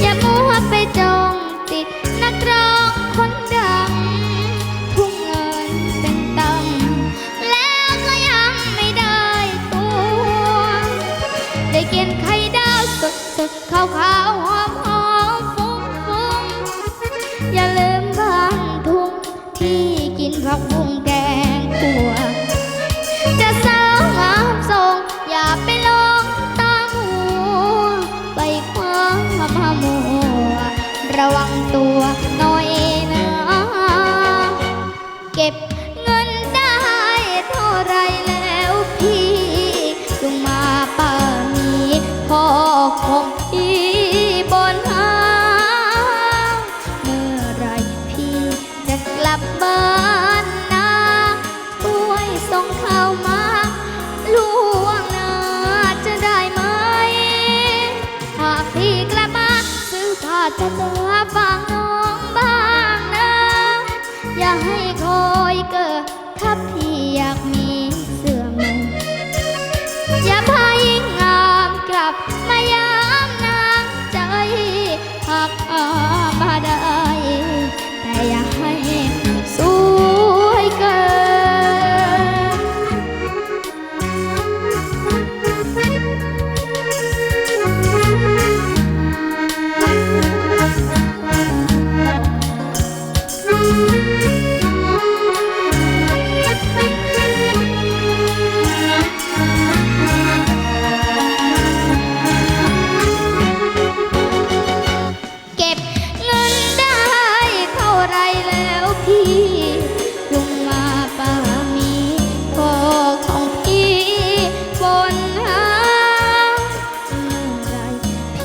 อย่ามัวไปจงติดนักร้องคนดัง ทุ่งเงินเป็นตังแล้วก็ยังไม่ได้ตัว ได้กินไข่ดาวสดๆขาวๆหอมๆฟุ้งๆอย่าลืมามัว ระวังตัวน้อยนะเก็บ จะเจอฟังน้องบ้างนะ อย่าให้คอยเกิดขับที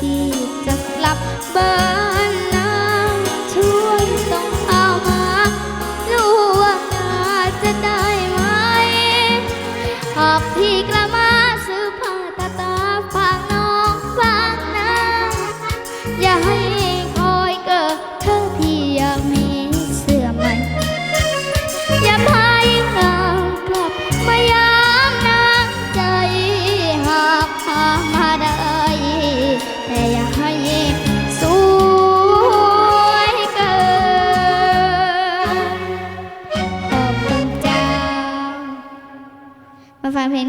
ที่จะกลับบ้าน và hẹn